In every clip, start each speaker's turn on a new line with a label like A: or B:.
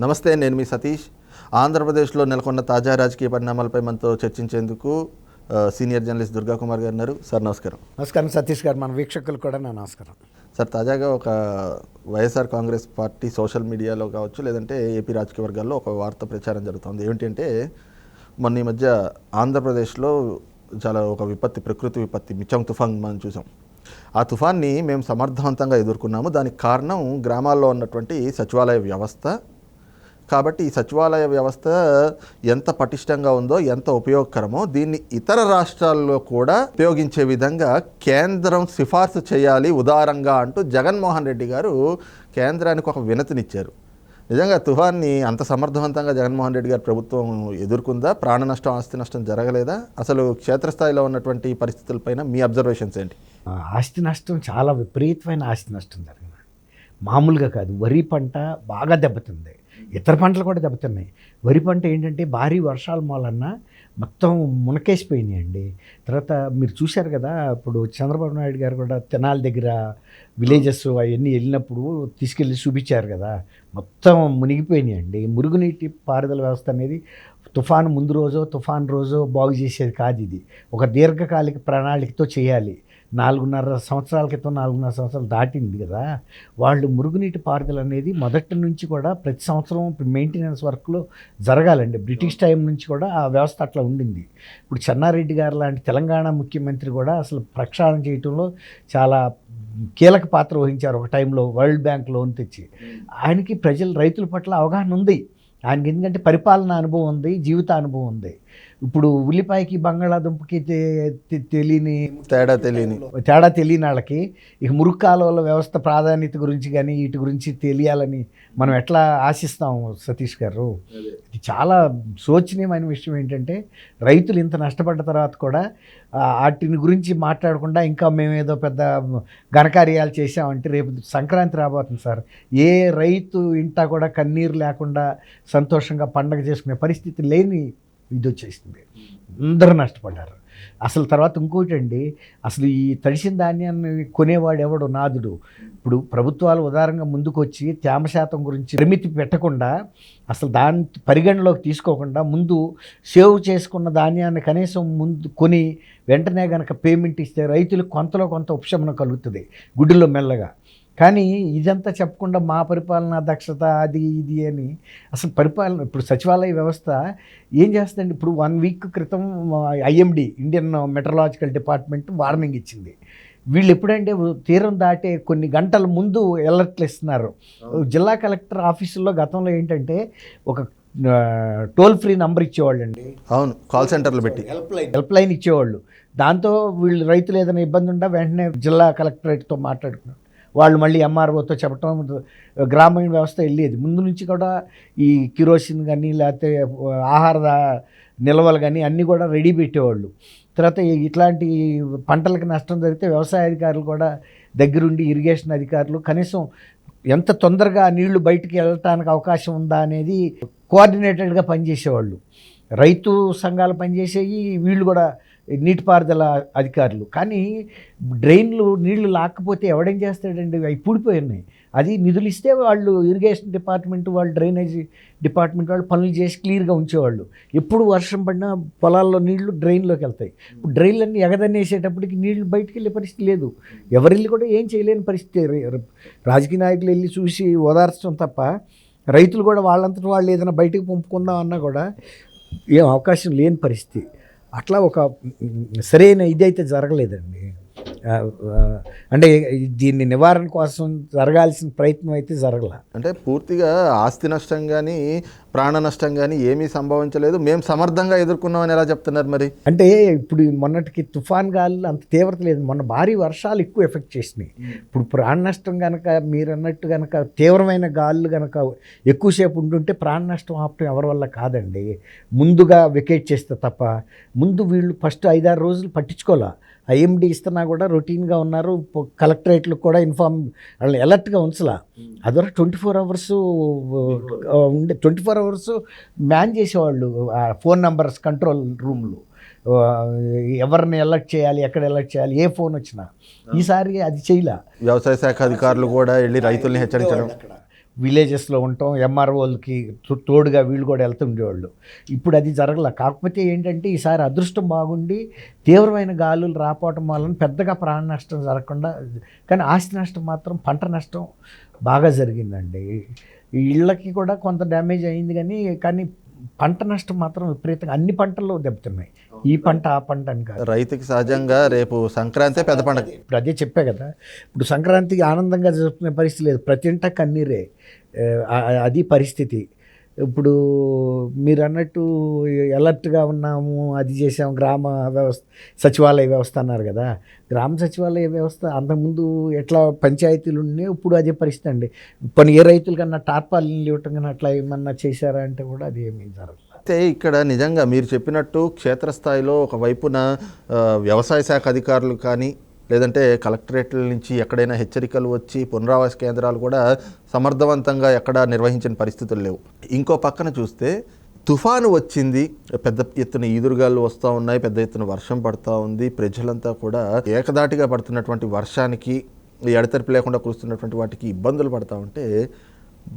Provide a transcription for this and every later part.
A: నమస్తే నేను మీ సతీష్. ఆంధ్రప్రదేశ్లో నెలకొన్న తాజా రాజకీయ పరిణామాలపై మనతో చర్చించేందుకు సీనియర్ జర్నలిస్ట్ దుర్గా కుమార్ గారు ఉన్నారు. సార్ నమస్కారం.
B: నమస్కారం సతీష్ గారు. మన వీక్షకులు కూడా నా నమస్కారం.
A: సార్ తాజాగా ఒక వైఎస్ఆర్ కాంగ్రెస్ పార్టీ సోషల్ మీడియాలో కావచ్చు లేదంటే ఏపీ రాజకీయ వర్గాల్లో ఒక వార్త ప్రచారం జరుగుతుంది. ఏంటంటే మొన్న ఈ మధ్య ఆంధ్రప్రదేశ్లో చాలా ఒక విపత్తి ప్రకృతి విపత్తి మిచ్చం తుఫాన్ మనం చూసాం. ఆ తుఫాన్ని మేము సమర్థవంతంగా ఎదుర్కొన్నాము. దానికి కారణం గ్రామాల్లో ఉన్నటువంటి సచివాలయ వ్యవస్థ కాబట్టి ఈ సచివాలయ వ్యవస్థ ఎంత పటిష్టంగా ఉందో ఎంత ఉపయోగకరమో దీన్ని ఇతర రాష్ట్రాల్లో కూడా ఉపయోగించే విధంగా కేంద్రం సిఫార్సు చేయాలి ఉదారంగా అంటూ జగన్మోహన్ రెడ్డి గారు కేంద్రానికి ఒక వినతినిచ్చారు. నిజంగా తుఫాన్ని అంత సమర్థవంతంగా జగన్మోహన్ రెడ్డి గారి ప్రభుత్వం ఎదుర్కొందా? ప్రాణ నష్టం ఆస్తి నష్టం జరగలేదా? అసలు క్షేత్రస్థాయిలో ఉన్నటువంటి పరిస్థితులపైన మీ అబ్జర్వేషన్స్ ఏంటి?
B: ఆ, ఆస్తి నష్టం చాలా విపరీతమైన ఆస్తి నష్టం జరిగింది. మామూలుగా కాదు వరి పంట బాగా దెబ్బతింది. ఇతర పంటలు కూడా దెబ్బతిన్నాయి. వరి పంట ఏంటంటే భారీ వర్షాల మూలన్న మొత్తం మునకేసిపోయినాయండి. తర్వాత మీరు చూశారు కదా ఇప్పుడు చంద్రబాబు నాయుడు గారు కూడా తెనాల దగ్గర విలేజెస్ అవన్నీ వెళ్ళినప్పుడు తీసుకెళ్ళి చూపించారు కదా మొత్తం మునిగిపోయినాయండి. మురుగునీటి పారుదల వ్యవస్థ అనేది తుఫాను ముందు రోజో తుఫాన్ రోజో బాగు చేసేది కాదు ఇది. ఒక దీర్ఘకాలిక ప్రణాళికతో చేయాలి. నాలుగున్నర సంవత్సరాల క్రితం నాలుగున్నర సంవత్సరాలు దాటింది కదా. వాళ్ళు మురుగునీటి పారుదల అనేది మొదటి నుంచి కూడా ప్రతి సంవత్సరం మెయింటెనెన్స్ వర్క్లో జరగాలండి. బ్రిటిష్ టైం నుంచి కూడా ఆ వ్యవస్థ అట్లా ఉండింది. ఇప్పుడు చెన్నారెడ్డి గారు లాంటి తెలంగాణ ముఖ్యమంత్రి కూడా అసలు ప్రక్షాళన చేయటంలో చాలా కీలక పాత్ర వహించారు. ఒక టైంలో వరల్డ్ బ్యాంక్ లోన్ తెచ్చి. ఆయనకి ప్రజలు రైతుల పట్ల అవగాహన ఉంది. ఆయనకి ఎందుకంటే పరిపాలన అనుభవం ఉంది జీవిత అనుభవం ఉంది. ఇప్పుడు ఉల్లిపాయకి బంగాళాదుంపకి తెలియని
A: తేడా తెలియని
B: తేడా తెలియని వాళ్ళకి. ఇక మురుగు కాలువల వ్యవస్థ ప్రాధాన్యత గురించి కానీ వీటి గురించి తెలియాలని మనం ఎట్లా ఆశిస్తాం సతీష్ గారు? ఇది చాలా శోచనీయమైన విషయం ఏంటంటే రైతులు ఇంత నష్టపడ్డ తర్వాత కూడా వాటిని గురించి మాట్లాడకుండా ఇంకా మేము ఏదో పెద్ద ఘనకార్యాలు చేసామంటే రేపు సంక్రాంతి రాబోతుంది సార్. ఏ రైతు ఇంటా కూడా కన్నీరు లేకుండా సంతోషంగా పండగ చేసుకునే పరిస్థితి లేని ఇది వచ్చేసింది. అందరూ నష్టపడ్డారు. అసలు తర్వాత ఇంకోటి అండి అసలు ఈ తడిసిన ధాన్యాన్ని కొనేవాడు ఎవడు? నాదుడు. ఇప్పుడు ప్రభుత్వాలు ఉదారంగా ముందుకొచ్చి తేమ శాతం గురించి పరిమితి పెట్టకుండా అసలు దాన్ని పరిగణలోకి తీసుకోకుండా ముందు సేవ్ చేసుకున్న ధాన్యాన్ని కనీసం ముందు కొని వెంటనే కనుక పేమెంట్ ఇస్తే రైతులకు కొంతలో కొంత ఉపశమనం కలుగుతుంది గుడ్డులో మెల్లగా. కానీ ఇదంతా చెప్పకుండా మా పరిపాలన దక్షత అది ఇది అని అసలు పరిపాలన ఇప్పుడు సచివాలయ వ్యవస్థ ఏం చేస్తుందండి? ఇప్పుడు వన్ వీక్ క్రితం IMD Indian meteorological department warning ఇచ్చింది. వీళ్ళు ఎప్పుడంటే తీరం దాటే కొన్ని గంటల ముందు అలర్ట్లు ఇస్తున్నారు. జిల్లా కలెక్టర్ ఆఫీసుల్లో గతంలో ఏంటంటే ఒక టోల్ ఫ్రీ నంబర్ ఇచ్చేవాళ్ళండి.
A: అవును కాల్ సెంటర్లు పెట్టి.
B: Help line. హెల్ప్ లైన్ ఇచ్చేవాళ్ళు. దాంతో వీళ్ళు రైతులు ఏదైనా ఇబ్బంది ఉండా వెంటనే జిల్లా కలెక్టరేట్తో మాట్లాడుకున్నారు. వాళ్ళు మళ్ళీ ఎంఆర్ఓతో చెప్పడం గ్రామీణ వ్యవస్థ వెళ్ళేది. ముందు నుంచి కూడా ఈ కిరోసిన్ కానీ లేకపోతే ఆహార నిల్వలు కానీ అన్నీ కూడా రెడీ పెట్టేవాళ్ళు. తర్వాత ఇట్లాంటి పంటలకు నష్టం జరిగితే వ్యవసాయ అధికారులు కూడా దగ్గరుండి ఇరిగేషన్ అధికారులు కనీసం ఎంత తొందరగా నీళ్ళు బయటికి వెళ్ళటానికి అవకాశం ఉందా అనేది కోఆర్డినేటెడ్గా పనిచేసేవాళ్ళు. రైతు సంఘాలు పనిచేసేవి వీళ్ళు కూడా నీటిపారుదల అధికారులు. కానీ డ్రైన్లు నీళ్ళు లాక్కపోతే ఎవడేం చేస్తాడండి? అవి పూడిపోయినాయి అది నిధులు ఇస్తే వాళ్ళు ఇరిగేషన్ డిపార్ట్మెంట్ వాళ్ళు డ్రైనేజీ డిపార్ట్మెంట్ వాళ్ళు పనులు చేసి క్లియర్గా ఉంచేవాళ్ళు. ఎప్పుడు వర్షం పడినా పొలాల్లో నీళ్ళు డ్రైన్లోకి వెళ్తాయి. ఇప్పుడు డ్రైన్లన్నీ ఎగదన్నేసేటప్పటికి నీళ్ళు బయటికి వెళ్ళే పరిస్థితి లేదు. ఎవరిల్లు కూడా ఏం చేయలేని పరిస్థితి. రాజకీయ నాయకులు వెళ్ళి చూసి ఓదార్చడం తప్ప రైతులు కూడా వాళ్ళంతటి వాళ్ళు ఏదైనా బయటకు పంపుకుందాం అన్నా కూడా ఏం అవకాశం లేని పరిస్థితి. అట్లా ఒక సరైన ఇది అయితే జరగలేదండి. అంటే దీన్ని నివారణ కోసం జరగాల్సిన ప్రయత్నం అయితే జరగల.
A: అంటే పూర్తిగా ఆస్తి నష్టం కానీ ప్రాణ నష్టం కానీ ఏమీ సంభవించలేదు. మేము సమర్థంగా ఎదుర్కొన్నామని ఎలా చెప్తున్నారు మరి?
B: అంటే ఇప్పుడు మొన్నటికి తుఫాన్ గాలులు అంత తీవ్రత లేదు. మొన్న భారీ వర్షాలు ఎక్కువ ఎఫెక్ట్ చేసినాయి. ఇప్పుడు ప్రాణ నష్టం కనుక మీరు అన్నట్టు కనుక తీవ్రమైన గాలులు కనుక ఎక్కువసేపు ఉంటుంటే ప్రాణ నష్టం ఆపటం ఎవరి వల్ల కాదండి. ముందుగా వెకేట్ చేస్తే తప్ప ముందు వీళ్ళు ఫస్ట్ ఐదారు రోజులు పట్టించుకోవాలా? ఐఎండి ఇస్తున్నా కూడా రొటీన్గా ఉన్నారు. కలెక్టరేట్లకు కూడా ఇన్ఫార్మ్ వాళ్ళని అలర్ట్గా ఉంచలా. అదివరకు ట్వంటీ ఫోర్ అవర్స్ ఉండే ట్వంటీ ఫోర్ అవర్స్ మ్యాన్ చేసేవాళ్ళు. ఆ ఫోన్ నంబర్స్ కంట్రోల్ రూమ్లు. ఎవరిని ఎలర్ట్ చేయాలి ఎక్కడ ఎలర్ట్ చేయాలి ఏ ఫోన్ వచ్చినా. ఈసారి అది చేయలే.
A: వ్యవసాయ శాఖ అధికారులు కూడా వెళ్ళి రైతుల్ని హెచ్చరించడం.
B: అక్కడ. విలేజెస్లో ఉండటం ఎంఆర్ఓలకి తోడుగా వీళ్ళు కూడా వెళ్తుండేవాళ్ళు. ఇప్పుడు అది జరగల. కాకపోతే ఏంటంటే ఈసారి అదృష్టం బాగుండి తీవ్రమైన గాలులు రాపోవటం వలన పెద్దగా ప్రాణ నష్టం జరగకుండా కానీ ఆస్తి నష్టం మాత్రం పంట నష్టం బాగా జరిగిందండి. ఈ ఇళ్ళకి కూడా కొంత డ్యామేజ్ అయింది కానీ కానీ పంట నష్టం మాత్రం విపరీతంగా అన్ని పంటల్లో దెబ్బతిన్నాయి. ఈ పంట ఆ పంట అని కాదు.
A: రైతుకి సహజంగా రేపు సంక్రాంతి పెద్ద పండుగ.
B: ఇప్పుడు అదే చెప్పా కదా ఇప్పుడు సంక్రాంతికి ఆనందంగా జరుపుకునే పరిస్థితి లేదు. ప్రతి ఇంట కన్నీరే. అది పరిస్థితి. ఇప్పుడు మీరు అన్నట్టు అలర్ట్గా ఉన్నాము అది చేసాము గ్రామ వ్యవస్థ సచివాలయ వ్యవస్థ అన్నారు కదా. గ్రామ సచివాలయ వ్యవస్థ అంతకుముందు ఎట్లా పంచాయతీలు ఉన్నాయి ఇప్పుడు అదే పరిస్థితి అండి. కొన్ని ఏ రైతుల కన్నా టార్పాలిన్లు ఇవ్వటం కానీ అట్లా ఏమన్నా చేశారా అంటే కూడా అది ఏమీ జరగదు
A: అయితే ఇక్కడ నిజంగా మీరు చెప్పినట్టు క్షేత్రస్థాయిలో ఒక వైపున వ్యవసాయ శాఖ అధికారులు కానీ లేదంటే కలెక్టరేట్ల నుంచి ఎక్కడైనా హెచ్చరికలు వచ్చి పునరావాస కేంద్రాలు కూడా సమర్థవంతంగా ఎక్కడ నిర్వహించిన పరిస్థితులు లేవు. ఇంకో పక్కన చూస్తే తుఫాను వచ్చింది. పెద్ద ఎత్తున ఈదురుగాలు వస్తూ ఉన్నాయి. పెద్ద ఎత్తున వర్షం పడుతూ ఉంది. ప్రజలంతా కూడా ఏకదాటిగా పడుతున్నటువంటి వర్షానికి ఎడతెరిపి లేకుండా కురుస్తున్నటువంటి వాటికి ఇబ్బందులు పడతా ఉంటే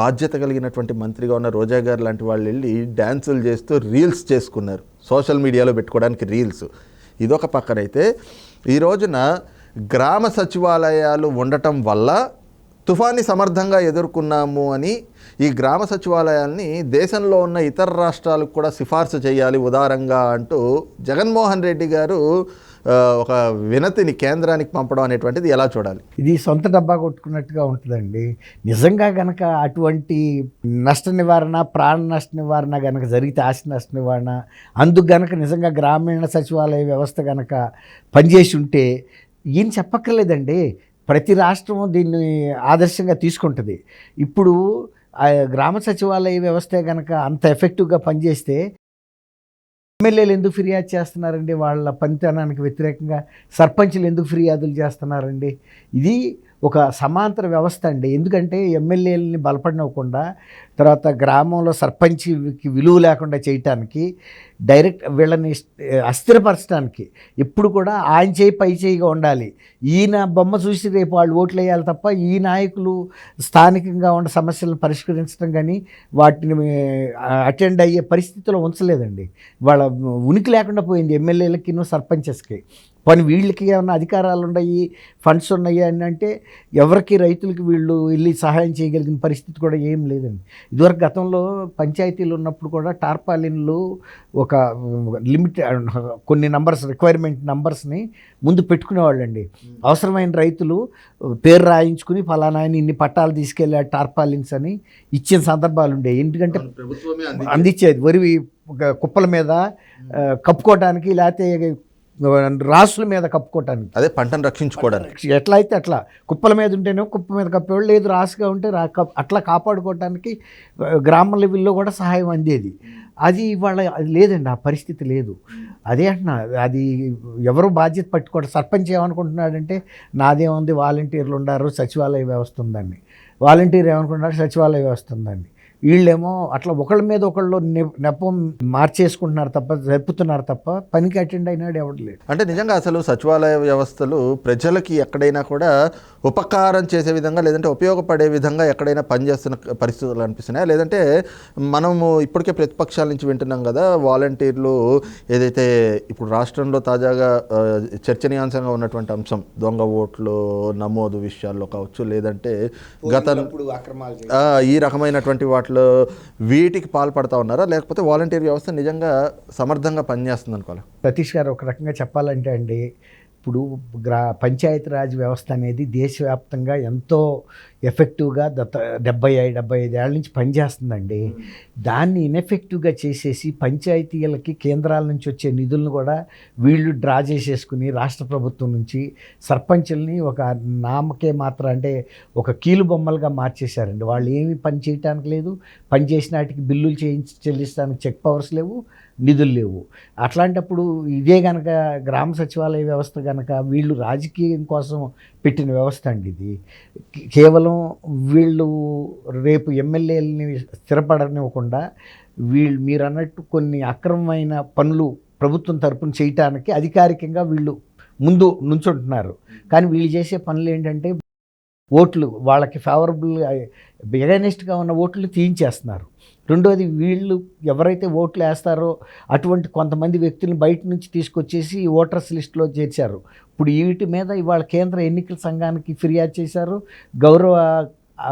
A: బాధ్యత కలిగినటువంటి మంత్రిగా ఉన్న రోజా గారు లాంటి వాళ్ళు వెళ్ళి డ్యాన్సులు చేస్తూ రీల్స్ చేసుకున్నారు. సోషల్ మీడియాలో పెట్టుకోవడానికి రీల్స్. ఇదొక పక్కనైతే ఈ రోజున గ్రామ సచివాలయాలు ఉండటం వల్ల తుఫాన్ని సమర్థంగా ఎదుర్కొన్నాము అని ఈ గ్రామ సచివాలయాల్ని దేశంలో ఉన్న ఇతర రాష్ట్రాలకు కూడా సిఫార్సు చేయాలి ఉదారంగా అంటూ జగన్మోహన్ రెడ్డి గారు ఒక వినతిని కేంద్రానికి పంపడం అనేటువంటిది ఎలా చూడాలి?
B: ఇది సొంత డబ్బా కొట్టుకున్నట్టుగా ఉంటుందండి. నిజంగా గనక అటువంటి నష్ట నివారణ ప్రాణ నష్ట నివారణ గనక జరిగితే ఆశ నష్ట నివారణ అందుకు గనక నిజంగా గ్రామీణ సచివాలయ వ్యవస్థ గనక పనిచేసి ఉంటే ఈయన చెప్పక్కర్లేదండి. ప్రతి రాష్ట్రం దీన్ని ఆదర్శంగా తీసుకుంటుంది. ఇప్పుడు గ్రామ సచివాలయ వ్యవస్థ కనుక అంత ఎఫెక్టివ్గా పనిచేస్తే ఎమ్మెల్యేలు ఎందుకు ఫిర్యాదు చేస్తున్నారండి? వాళ్ళ పనితనానికి వ్యతిరేకంగా సర్పంచ్లు ఎందుకు ఫిర్యాదులు చేస్తున్నారండి? ఇది ఒక సమాంతర వ్యవస్థ అండి. ఎందుకంటే ఎమ్మెల్యేలని బలపడినవ్వకుండా తర్వాత గ్రామంలో సర్పంచ్కి విలువ లేకుండా చేయటానికి డైరెక్ట్ వీళ్ళని అస్థిరపరచడానికి ఎప్పుడు కూడా ఆయన చేయి పై చేయిగా ఉండాలి. ఈయన బొమ్మ చూసి రేపు వాళ్ళు ఓట్లు వేయాలి తప్ప ఈ నాయకులు స్థానికంగా ఉన్న సమస్యలను పరిష్కరించడం కానీ వాటిని అటెండ్ అయ్యే పరిస్థితిలో ఉంచలేదండి. వాళ్ళ ఉనికి లేకుండా పోయింది ఎమ్మెల్యేలకి సర్పంచెస్కి. పని వీళ్ళకి ఏమైనా అధికారాలు ఉన్నాయి ఫండ్స్ ఉన్నాయి అని అంటే ఎవరికి రైతులకి వీళ్ళు వెళ్ళి సహాయం చేయగలిగిన పరిస్థితి కూడా ఏం లేదండి. ఇదివరకు గతంలో పంచాయతీలు ఉన్నప్పుడు కూడా టార్పాలిన్లు ఒక లిమిట్ కొన్ని నంబర్స్ రిక్వైర్మెంట్ నంబర్స్ని ముందు పెట్టుకునేవాళ్ళండి. అవసరమైన రైతులు పేరు రాయించుకుని ఫలానా ఆయన ఇన్ని పట్టాలు తీసుకెళ్ళి టార్పాలిన్స్ అని ఇచ్చిన సందర్భాలు ఉండేవి. ఎందుకంటే అందించేది. వరి కుప్పల మీద ఆ, కప్పుకోవటానికి లేకపోతే రాసుల మీద కప్పుకోవటానికి
A: అదే పంటను రక్షించుకోవడానికి.
B: ఎట్లా అయితే అట్లా కుప్పల మీద ఉంటేనే కుప్ప మీద కప్పేవాళ్ళు లేదు రాసుగా ఉంటే రా కప్- అట్లా కాపాడుకోవటానికి గ్రామ లెవెల్లో కూడా సహాయం అందేది. అది ఇవాళ అది లేదండి ఆ పరిస్థితి లేదు. అదే అంటున్నా అది ఎవరు బాధ్యత పట్టుకోవడం సర్పంచ్ ఏమనుకుంటున్నాడంటే నాదేముంది వాలంటీర్లు ఉన్నారు సచివాలయ వ్యవస్థ ఉందండి. వాలంటీర్ ఏమనుకుంటున్నాడు సచివాలయ వ్యవస్థ ఉందండి. వీళ్ళేమో అట్లా ఒకళ్ళ మీద ఒకళ్ళు నెపం మార్చేసుకుంటున్నారు తప్ప జరుపుతున్నారు తప్ప పనికి అటెండ్ అయినాడు ఎవడు లేడు.
A: అంటే నిజంగా అసలు సచివాలయ వ్యవస్థలు ప్రజలకి ఎక్కడైనా కూడా ఉపకారం చేసే విధంగా లేదంటే ఉపయోగపడే విధంగా ఎక్కడైనా పనిచేస్తున్న పరిస్థితులు అనిపిస్తున్నాయా? లేదంటే మనము ఇప్పటికే ప్రతిపక్షాల నుంచి వింటున్నాం కదా వాలంటీర్లు ఏదైతే ఇప్పుడు రాష్ట్రంలో తాజాగా చర్చనీయాంశంగా ఉన్నటువంటి అంశం దొంగ ఓట్లు నమోదు విషయాల్లో కావచ్చు లేదంటే గత ఈ రకమైనటువంటి వాటిలో వీటికి పాల్పడతా ఉన్నారా? లేకపోతే వాలంటీర్ వ్యవస్థ నిజంగా సమర్థంగా పనిచేస్తుంది అనుకోవాలి?
B: సతీష్ గారు ఒక రకంగా చెప్పాలంటే అండి ఇప్పుడు గ్రా పంచాయతీరాజ్ వ్యవస్థ అనేది దేశవ్యాప్తంగా ఎంతో ఎఫెక్టివ్గా గత డెబ్బై ఐదు డెబ్బై ఐదు ఏళ్ళ నుంచి పనిచేస్తుందండి దాన్ని ఇన్ఎఫెక్టివ్గా చేసేసి పంచాయతీలకి కేంద్రాల నుంచి వచ్చే నిధులను కూడా వీళ్ళు డ్రా చేసేసుకుని రాష్ట్ర ప్రభుత్వం నుంచి సర్పంచుల్ని ఒక నామకే మాత్రం అంటే ఒక కీలు బొమ్మలుగా మార్చేశారండి. వాళ్ళు ఏమి పని చేయటానికి లేదు. పని చేసిన వాటికి బిల్లులు చేయించి చెల్లిస్తానికి చెక్ పవర్స్ లేవు నిధులు లేవు. అట్లాంటప్పుడు ఇదే కనుక గ్రామ సచివాలయ వ్యవస్థ కనుక వీళ్ళు రాజకీయం కోసం పెట్టిన వ్యవస్థ అండి ఇది. కేవలం వీళ్ళు రేపు ఎమ్మెల్యేలని స్థిరపడనివ్వకుండా వీళ్ళు మీరు అన్నట్టు కొన్ని అక్రమమైన పనులు ప్రభుత్వం తరపున చేయటానికి అధికారికంగా వీళ్ళు ముందు నుంచుంటున్నారు. కానీ వీళ్ళు చేసే పనులు ఏంటంటే ఓట్లు వాళ్ళకి ఫేవరబుల్ ఎగనెస్ట్గా ఉన్న ఓట్లు తీయించేస్తున్నారు. రెండోది వీళ్ళు ఎవరైతే ఓట్లు వేస్తారో అటువంటి కొంతమంది వ్యక్తులను బయట నుంచి తీసుకొచ్చేసి ఓటర్స్ లిస్టులో చేర్చారు. ఇప్పుడు వీటి మీద ఇవాళ కేంద్ర ఎన్నికల సంఘానికి ఫిర్యాదు చేశారు. గౌరవ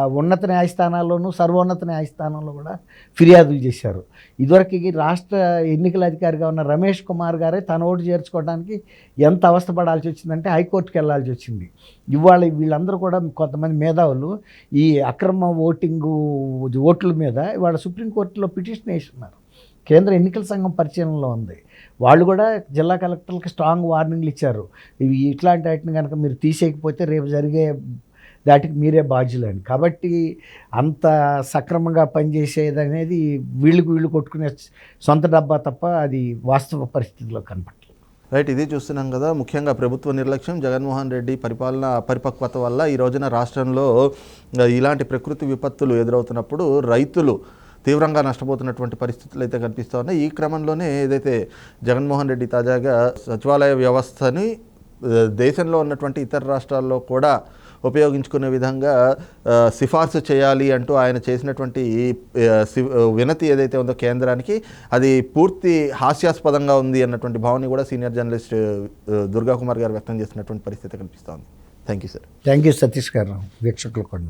B: ఉన్నత న్యాయస్థానాల్లోనూ సర్వోన్నత న్యాయస్థానంలో కూడా ఫిర్యాదులు చేశారు. ఇదివరకు రాష్ట్ర ఎన్నికల అధికారిగా ఉన్న రమేష్ కుమార్ గారే తన ఓటు చేర్చుకోవడానికి ఎంత అవస్థపడాల్సి వచ్చిందంటే హైకోర్టుకి వెళ్ళాల్సి వచ్చింది. ఇవాళ వీళ్ళందరూ కూడా కొంతమంది మేధావులు ఈ అక్రమ ఓటింగు ఓట్ల మీద ఇవాళ సుప్రీంకోర్టులో పిటిషన్ వేస్తున్నారు. కేంద్ర ఎన్నికల సంఘం పరిచయంలో ఉంది. వాళ్ళు కూడా జిల్లా కలెక్టర్లకు స్ట్రాంగ్ వార్నింగ్లు ఇచ్చారు. ఇవి ఇట్లాంటి వాటిని కనుక మీరు తీసేయకపోతే రేపు జరిగే దాటికి మీరే బాధ్యులని. కాబట్టి అంత సక్రమంగా పనిచేసేది అనేది వీళ్ళకి వీళ్ళు కొట్టుకునే సొంత డబ్బా తప్ప అది వాస్తవ పరిస్థితిలో కనపడలేదు
A: రైట్ ఇది చూస్తున్నాం కదా ముఖ్యంగా ప్రభుత్వ నిర్లక్ష్యం జగన్మోహన్ రెడ్డి పరిపాలన అపరిపక్వత వల్ల ఈ రోజున రాష్ట్రంలో ఇలాంటి ప్రకృతి విపత్తులు ఎదురవుతున్నప్పుడు రైతులు తీవ్రంగా నష్టపోతున్నటువంటి పరిస్థితులు అయితే కనిపిస్తూ ఉన్నాయి. ఈ క్రమంలోనే ఏదైతే జగన్మోహన్ రెడ్డి తాజాగా సచివాలయ వ్యవస్థని దేశంలో ఉన్నటువంటి ఇతర రాష్ట్రాల్లో కూడా ఉపయోగించుకునే విధంగా సిఫార్సు చేయాలి అంటూ ఆయన చేసినటువంటి ఈ, సి- వినతి ఏదైతే ఉందో కేంద్రానికి అది పూర్తి హాస్యాస్పదంగా ఉంది అన్నటువంటి భావని కూడా సీనియర్ జర్నలిస్ట్ దుర్గా కుమార్ గారు వ్యక్తం చేసినటువంటి పరిస్థితి కనిపిస్తోంది. Thank you sir.
B: Thank you Satish garu వీక్షకులు కూడా